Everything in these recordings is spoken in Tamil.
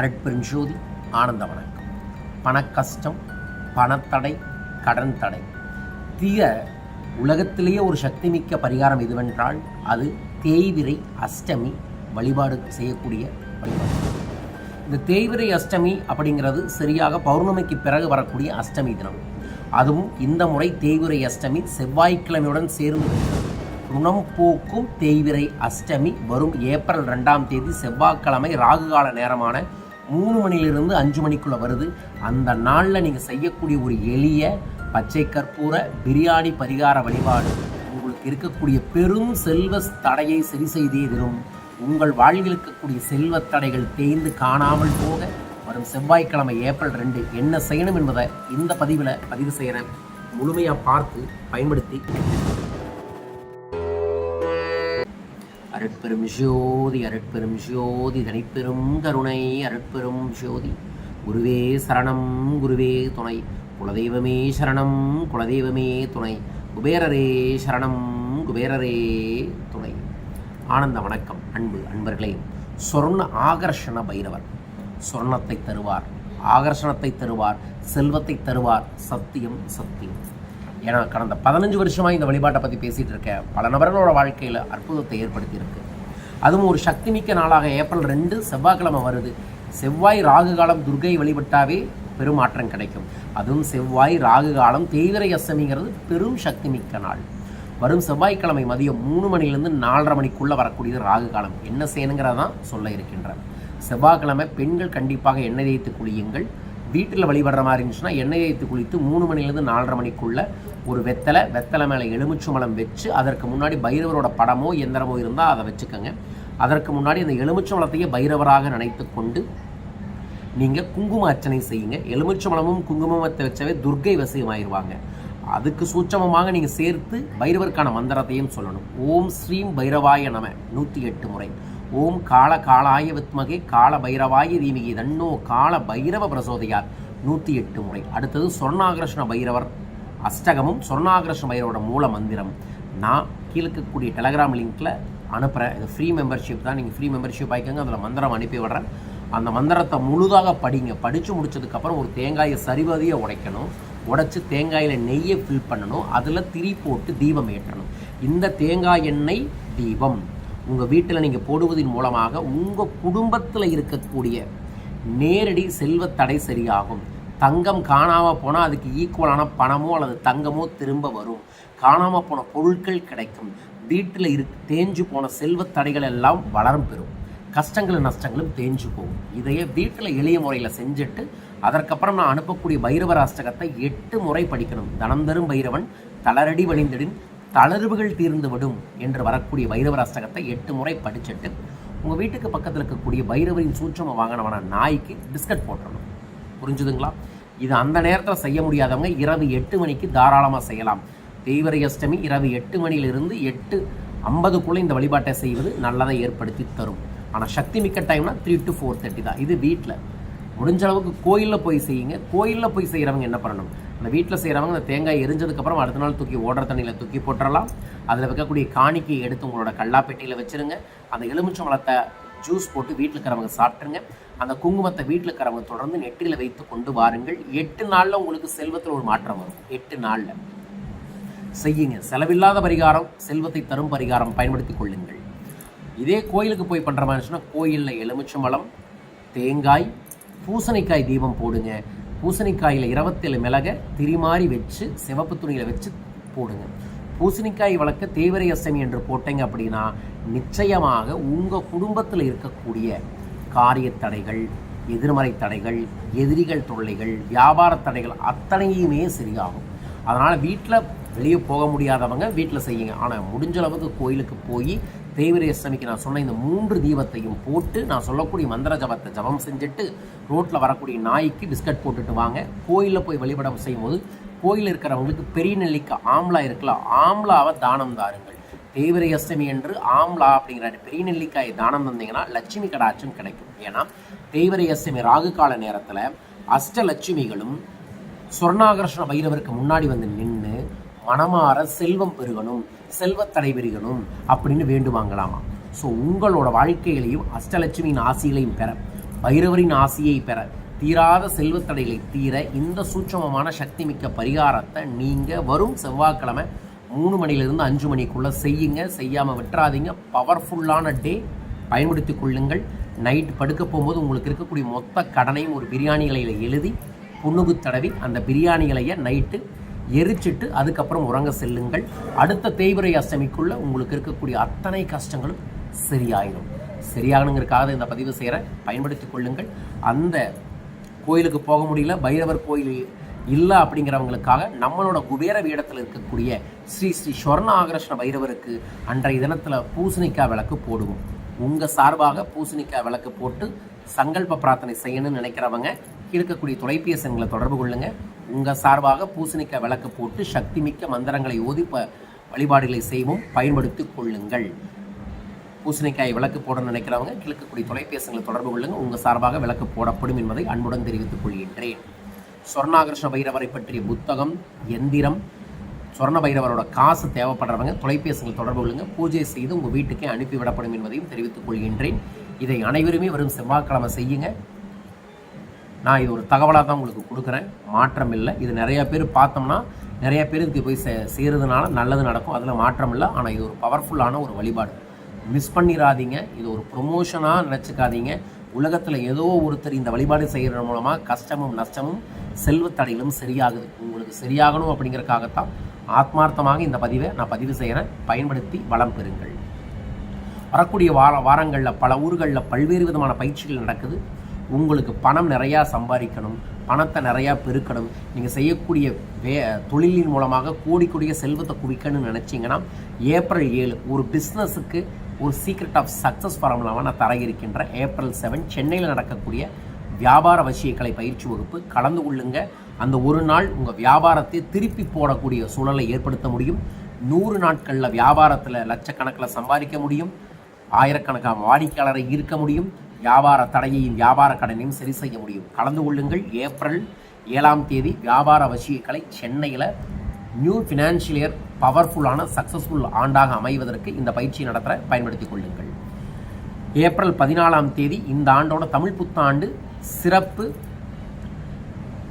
அரட்பெருஞ்சோதி ஆனந்த வணக்கம். பணக்கஷ்டம் பணத்தடை கடன் தடை. தீர உலகத்திலேயே ஒரு சக்தி மிக்க பரிகாரம் எதுவென்றால் அது தேய்விரை அஷ்டமி வழிபாடு செய்யக்கூடிய வழிபாடு. இந்த தேய்விரை அஷ்டமி அப்படிங்கிறது சரியாக பௌர்ணமிக்கு பிறகு வரக்கூடிய அஷ்டமி தினம். அதுவும் இந்த முறை தேய்விரை அஷ்டமி செவ்வாய்க்கிழமையுடன் சேர்ந்து வருகிறது. ருணம் போக்கும் தேய்விரை அஷ்டமி வரும் ஏப்ரல் ரெண்டாம் தேதி செவ்வாய்க்கிழமை ராகு கால நேரமான மூணு மணிலிருந்து அஞ்சு மணிக்குள்ளே வருது. அந்த நாளில் நீங்கள் செய்யக்கூடிய ஒரு எளிய பச்சை கற்பூர பிரியாணி பரிகார வழிபாடு. உங்களுக்கு இருக்கக்கூடிய பெரும் செல்வ தடையை சரி செய்தே தரும். உங்கள் வாழ்வில் இருக்கக்கூடிய செல்வ தடைகள் தேய்ந்து காணாமல் போக வரும் செவ்வாய்க்கிழமை ஏப்ரல் ரெண்டு என்ன செய்யணும் என்பதை இந்த பதிவில் பதிவு செய்கிறேன் முழுமையாக பார்த்து பயன்படுத்தி அருட்பெரும் ஜோதி அருட்பெரும் ஜோதி தனிப்பெரும் கருணை அருட்பெரும் ஜோதி. குருவே சரணம் குருவே துணை. குலதெய்வமே சரணம் குலதெய்வமே துணை. குபேரரே சரணம் குபேரரே துணை. ஆனந்த வணக்கம் அன்பு அன்பர்களே. சொர்ண ஆகர்ஷண பைரவர். சொர்ணத்தை தருவார் ஆகர்ஷணத்தை தருவார் செல்வத்தை தருவார். சத்தியம் சத்தியம். ஏன்னா கடந்த பதினஞ்சு வருஷமாக இந்த வழிபாட்டை பற்றி பேசிகிட்டு இருக்கேன் பல நபர்களோட வாழ்க்கையில் அற்புதத்தை ஏற்படுத்தியிருக்கு. அதுவும் ஒரு சக்தி மிக்க நாளாக ஏப்ரல் ரெண்டு செவ்வாய்க்கிழமை வருது. செவ்வாய் ராகு காலம் துர்கை வழிபட்டாவே பெரும் மாற்றம் கிடைக்கும். அதுவும் செவ்வாய் ராகு காலம் தேய்விரை அசமிங்கிறது பெரும் சக்தி மிக்க நாள். வரும் செவ்வாய்க்கிழமை மதியம் மூணு மணிலேருந்து நாலரை மணிக்குள்ளே வரக்கூடியது ராகு காலம். என்ன செய்யணுங்கிறதான் சொல்ல இருக்கின்றேன். செவ்வாய்க்கிழமை பெண்கள் கண்டிப்பாக எண்ணெய் தேய்த்து குளியுங்கள். வீட்டில் வழிபடுற மாதிரி இருந்துச்சுன்னா எண்ணெய் தேய்த்து குளித்து மூணு மணிலேருந்து நாலரை மணிக்குள்ள ஒரு வெத்தலை வெத்தலை மேலே எலுமிச்சம்பழம் வச்சு அதற்கு முன்னாடி பைரவரோட படமோ எந்திரமோ இருந்தால் அதை வச்சுக்கோங்க. அதற்கு முன்னாடி அந்த எலுமிச்சம்பழத்தையே பைரவராக நினைத்து கொண்டு நீங்கள் குங்கும அர்ச்சனை செய்யுங்க. எலுமிச்சம்பழமும் குங்குமத்தை வச்சவே துர்க்கை வசியமாயிருவாங்க. அதுக்கு சூட்சமமாக நீங்கள் சேர்த்து பைரவருக்கான மந்திரத்தையும் சொல்லணும். ஓம் ஸ்ரீம் பைரவாய நம நூற்றி எட்டு முறை. ஓம் கால காலாய வித்மகே கால பைரவாய தீமிகி தன்னோ கால பைரவ பிரசோதையார் நூற்றி எட்டு முறை. அடுத்தது சொர்ணாகிருஷ்ண பைரவர். அஷ்டகமும் சொர்ணாகர்ஷ்ண பைரவரோட மூல மந்திரம். நான் கீழே இருக்கக்கூடிய டெலகிராம் லிங்க்கில் அனுப்புகிறேன் இது ஃப்ரீ மெம்பர்ஷிப் தான். நீங்கள் ஃப்ரீ மெம்பர்ஷிப் ஆகிக்கோங்க அதில் மந்திரம் அனுப்பி விடுறேன். அந்த மந்திரத்தை முழுதாக படிங்க. படித்து முடிச்சதுக்கப்புறம் ஒரு தேங்காயை சரிவதியை உடைக்கணும். உடைச்சி தேங்காயில் நெய்யை ஃபில் பண்ணணும். அதில் திரி போட்டு தீபம் ஏற்றணும். இந்த தேங்காய் எண்ணெய் தீபம். உங்கள் வீட்டில் நீங்கள் போடுவதன் மூலமாக உங்கள் குடும்பத்தில் இருக்கக்கூடிய நேரடி செல்வத் தடை சரியாகும். தங்கம் காணாமல் போனால் அதுக்கு ஈக்குவலான பணமோ அல்லது தங்கமோ திரும்ப வரும். காணாமல் போன பொருட்கள் கிடைக்கும். வீட்டில் இரு தேஞ்சு போன செல்வத் தடைகள் எல்லாம் வளரும் பெறும். கஷ்டங்களும் நஷ்டங்களும் தேஞ்சு போகும். இதையே வீட்டில் எளிய முறையில் செஞ்சுட்டு அதற்கப்புறம் நான் அனுப்பக்கூடிய பைரவ ராஷ்டகத்தை எட்டு முறை படிக்கணும். தனந்தரும் பைரவன் தளரடி வழிந்திடின் தளர்வுகள் தீர்ந்து விடும் என்று வரக்கூடிய பைரவ ராஷ்டகத்தை எட்டு முறை படிச்சுட்டு உங்கள் வீட்டுக்கு பக்கத்தில் இருக்கக்கூடிய பைரவரின் சூற்றமாக வாங்கினவன நாய்க்கு பிஸ்கட் போட்டுடணும் புரிஞ்சுதுங்களா? இது அந்த நேரத்தில் செய்ய முடியாதவங்க இரவு எட்டு மணிக்கு தாராளமாக செய்யலாம். தெய்வரை அஷ்டமி இரவு எட்டு மணியிலிருந்து எட்டு ஐம்பதுக்குள்ளே இந்த வழிபாட்டை செய்வது நல்லதை ஏற்படுத்தி தரும். ஆனால் சக்தி மிக்க டைம்னா த்ரீ டு ஃபோர் தேர்ட்டி தான். இது வீட்டில் முடிஞ்ச அளவுக்கு கோயிலில் போய் செய்யுங்க. கோயிலில் போய் செய்கிறவங்க என்ன பண்ணணும்? அந்த வீட்டில் செய்கிறவங்க அந்த தேங்காய் எரிஞ்சதுக்கப்புறம் அடுத்த நாள் தூக்கி ஓடுற தண்ணியில் தூக்கி போட்டுடலாம் அதில் வைக்கக்கூடிய காணிக்கை எடுத்து உங்களோட கல்லாப்பெட்டியில் வச்சுருங்க. அந்த எலுமிச்சம்பழத்தை ஜூஸ் போட்டு வீட்டில் இருக்கிறவங்க சாப்பிட்ருங்க அந்த குங்குமத்தை வீட்டில் இருக்கிறவங்க தொடர்ந்து நெற்றியில் வைத்து கொண்டு வாருங்கள். எட்டு நாளில் உங்களுக்கு செல்வத்தில் ஒரு மாற்றம் வரும். எட்டு நாளில். செய்யுங்க. செலவில்லாத பரிகாரம் செல்வத்தை தரும் பரிகாரம் பயன்படுத்தி கொள்ளுங்கள். இதே கோயிலுக்கு போய் பண்ணுற மாதிரி இருந்துச்சுன்னா கோயிலில் எலுமிச்சம்பழம் தேங்காய் பூசணிக்காய் தீபம் போடுங்க. பூசணிக்காயில் இருபத்தேழு மிளகை திரிமாறி வச்சு சிவப்பு துணியில் வச்சு போடுங்க. பூசணிக்காய் வளர்க்க தேவரை அஷ்டமி என்று போட்டீங்க அப்படின்னா நிச்சயமாக உங்கள் குடும்பத்தில் இருக்கக்கூடிய காரிய தடைகள் எதிர்மறை தடைகள் எதிரிகள் தொல்லைகள் வியாபார தடைகள் அத்தனையுமே சரியாகும். அதனால் வீட்டில் வெளியே போக முடியாதவங்க வீட்டில் செய்யுங்க. ஆனால் முடிஞ்ச அளவுக்கு கோயிலுக்கு போய் தேய்விரை நான் சொன்ன இந்த மூன்று தீபத்தையும் போட்டு நான் சொல்லக்கூடிய மந்திர ஜபத்தை ஜபம் செஞ்சுட்டு ரோட்டில் வரக்கூடிய நாய்க்கு பிஸ்கட் போட்டுட்டு வாங்க. கோயிலில் போய் வழிபடம் செய்யும்போது கோயில் இருக்கிறவங்களுக்கு பெரிய நிலைக்கு ஆம்லா இருக்கலாம் ஆம்லாவை தானம் தாருங்கள். தேய்விரை அஷ்டமி என்று ஆம்லா அப்படிங்கிற பெரிய நெல்லிக்காய் தானம் தந்தீங்கன்னா லட்சுமி கடாட்சம் கிடைக்கும். ஏன்னா தேய்விரை அஷ்டமி ராகு கால நேரத்தில் அஷ்டலட்சுமிகளும் சொர்ணாகர்ஷண பைரவருக்கு முன்னாடி வந்து நின்று மனமாற செல்வம் பெருகணும் செல்வத்தடை பெருகணும் அப்படின்னு வேண்டுவாங்களாமா? ஸோ உங்களோட வாழ்க்கையிலையும் அஷ்டலட்சுமியின் ஆசிகளையும் பெற பைரவரின் ஆசியை பெற தீராத செல்வத்தடைகளை தீர இந்த சூட்சமமான சக்தி மிக்க பரிகாரத்தை நீங்கள் வரும் செவ்வாய்க்கிழமை மூணு மணிலிருந்து அஞ்சு மணிக்குள்ளே செய்யுங்க. செய்யாமல் விட்டுறாதீங்க. பவர்ஃபுல்லான டே. பயன்படுத்தி கொள்ளுங்கள். நைட் படுக்க போகும்போது உங்களுக்கு இருக்கக்கூடிய மொத்த கடனையும் ஒரு பிரியாணி இலையில் எழுதி புண்ணுகு தடவி அந்த பிரியாணி இலையை நைட்டு எரிச்சிட்டு அதுக்கப்புறம் உறங்க செல்லுங்கள். அடுத்த தேய்பிரை அஷ்டமிக்குள்ளே உங்களுக்கு இருக்கக்கூடிய அத்தனை கஷ்டங்களும் சரியாயிடும் சரியாகணுங்கிறக்காக இந்த பதிவு செய்கிற பயன்படுத்தி கொள்ளுங்கள். அந்த கோயிலுக்கு போக முடியல. பைரவர் கோயில் இல்லை அப்படிங்கிறவங்களுக்காக நம்மளோட குபேர வீடத்தில் இருக்கக்கூடிய ஸ்ரீ ஸ்ரீ ஸ்வர்ண ஆகர்ஷண பைரவருக்கு அன்றைய தினத்தில் பூசணிக்காய் விளக்கு போடுவோம். உங்கள் சார்பாக பூசணிக்காய் விளக்கு போட்டு சங்கல்ப பிரார்த்தனை செய்யணும்னு நினைக்கிறவங்க இருக்கக்கூடிய தொலைபேசி தொடர்பு கொள்ளுங்கள் உங்கள் சார்பாக பூசணிக்காய் விளக்கு போட்டு சக்தி மிக்க மந்திரங்களை ஓதி ப வழிபாடுகளை செய்வோம். பயன்படுத்தி கொள்ளுங்கள். பூசணிக்காய் விளக்கு போடணும்னு நினைக்கிறவங்க கிழக்கக்கூடிய தொலைபேசிகளை தொடர்பு கொள்ளுங்கள் உங்கள் சார்பாக விளக்கு போடப்படும் என்பதை அன்புடன் தெரிவித்துக் கொள்கின்றேன். சொர்ணாகிருஷ்ண பைரவரை பற்றிய புத்தகம் எந்திரம் சொர்ண பைரவரோட காசு தேவைப்படுறவங்க தொலைபேசிகள் தொடர்பு கொள்ளுங்க. பூஜை செய்து உங்கள் வீட்டுக்கே அனுப்பிவிடப்படும் என்பதையும் தெரிவித்துக் கொள்கின்றேன். இதை அனைவருமே வரும் செவ்வாய்க்கிழமை செய்யுங்க. நான் இது ஒரு தகவலாக தான் உங்களுக்கு கொடுக்குறேன். மாற்றம் இல்லை. இது நிறையா பேர் பார்த்தோம்னா நிறைய பேர் இதுக்கு போய் சே செய்கிறதுனால நல்லது நடக்கும். அதில் மாற்றம் இல்லை. ஆனால் இது ஒரு பவர்ஃபுல்லான ஒரு வழிபாடு. மிஸ் பண்ணிடாதீங்க இது ஒரு ப்ரொமோஷனாக நினச்சிக்காதீங்க. உலகத்தில் ஏதோ ஒருத்தர் இந்த வழிபாடு செய்கிறது மூலமாக கஷ்டமும் நஷ்டமும் செல்வத்தடையிலும் சரியாகுது. உங்களுக்கு சரியாகணும் அப்படிங்கிறதுக்காகத்தான் ஆத்மார்த்தமாக இந்த பதிவை நான் பதிவு செய்கிறேன் பயன்படுத்தி வளம் பெறுங்கள். வரக்கூடிய வார வாரங்களில் பல ஊர்களில் பல்வேறு விதமான பயிற்சிகள் நடக்குது. உங்களுக்கு பணம் நிறையா சம்பாதிக்கணும். பணத்தை நிறையா பெருக்கணும். நீங்கள் செய்யக்கூடிய வே தொழிலின் மூலமாக கோடி கோடிய செல்வத்தை குவிக்கணும்னு நினச்சிங்கன்னா ஏப்ரல் ஏழு ஒரு பிஸ்னஸுக்கு ஒரு சீக்ரெட் ஆஃப் சக்ஸஸ் ஃபார்முலாவாக நான் தர இருக்கின்ற ஏப்ரல் செவன் சென்னையில் நடக்கக்கூடிய வியாபார வசியக்கலை பயிற்சி வகுப்பு. கலந்து கொள்ளுங்க. அந்த ஒரு நாள் உங்கள் வியாபாரத்தை திருப்பி போடக்கூடிய சூழலை ஏற்படுத்த முடியும். நூறு நாட்களில் வியாபாரத்தில் லட்சக்கணக்கில் சம்பாதிக்க முடியும். ஆயிரக்கணக்கான வாடிக்கையாளரை ஈர்க்க முடியும். வியாபார தடையையும் வியாபார கடனையும் சரி செய்ய முடியும். கலந்து கொள்ளுங்கள். ஏப்ரல் ஏழாம் தேதி வியாபார வசியக்கலை சென்னையில் நியூ ஃபினான்ஷியல் இயர் பவர்ஃபுல்லான சக்ஸஸ்ஃபுல் ஆண்டாக அமைவதற்கு இந்த பயிற்சி நடத்த பயன்படுத்திக் கொள்ளுங்கள். ஏப்ரல் பதினாலாம் தேதி இந்த ஆண்டோட தமிழ் புத்தாண்டு சிறப்பு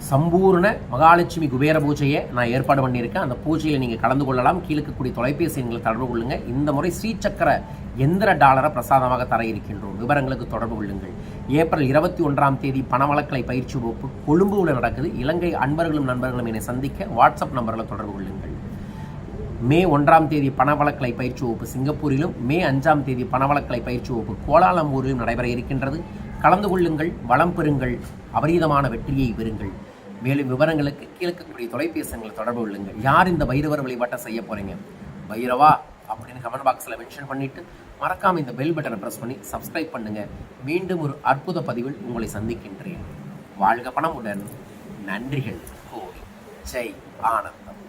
சம்பூர்ண மகாலட்சுமி குபேர பூஜையை நான் ஏற்பாடு பண்ணியிருக்கேன். அந்த பூஜையில் நீங்கள் கலந்து கொள்ளலாம். கீழக்கக்கூடிய தொலைபேசி எண்களை தொடர்பு கொள்ளுங்கள் இந்த முறை ஸ்ரீசக்கர எந்திர டாலரை பிரசாதமாக தர இருக்கின்றோம். விவரங்களுக்கு தொடர்பு கொள்ளுங்கள். ஏப்ரல் இருபத்தி ஒன்றாம் தேதி பணவழக்கலை பயிற்சி வகுப்பு கொழும்புவில் நடக்குது. இலங்கை அன்பர்களும் நண்பர்களும் என்னை சந்திக்க வாட்ஸ்அப் நம்பர்களை தொடர்பு கொள்ளுங்கள். மே ஒன்றாம் தேதி பணவழக்கலை பயிற்சி வகுப்பு சிங்கப்பூரிலும் மே அஞ்சாம் தேதி பணவழக்கலை பயிற்சி வகுப்பு கோலாலம்பூரிலும் நடைபெற இருக்கின்றது. கலந்து கொள்ளுங்கள் வளம் பெறுங்கள் அபரீதமான வெற்றியை பெறுங்கள். மேலும் விவரங்களுக்கு கீழக்கக்கூடிய தொலைபேசிகளை தொடர்பு கொள்ளுங்கள். யார் இந்த பைரவர் வழிபாட்டை செய்ய போகிறீங்க பைரவா அப்படின்னு கமெண்ட் பாக்ஸில் மென்ஷன் பண்ணிவிட்டு மறக்காமல் இந்த பெல் பட்டனை ப்ரெஸ் பண்ணி சப்ஸ்கிரைப் பண்ணுங்கள் மீண்டும் ஒரு அற்புத பதிவில் உங்களை சந்திக்கின்றேன். வாழ்க பணமுடன். நன்றிகள். கோடி ஜெய் ஆனந்தம்.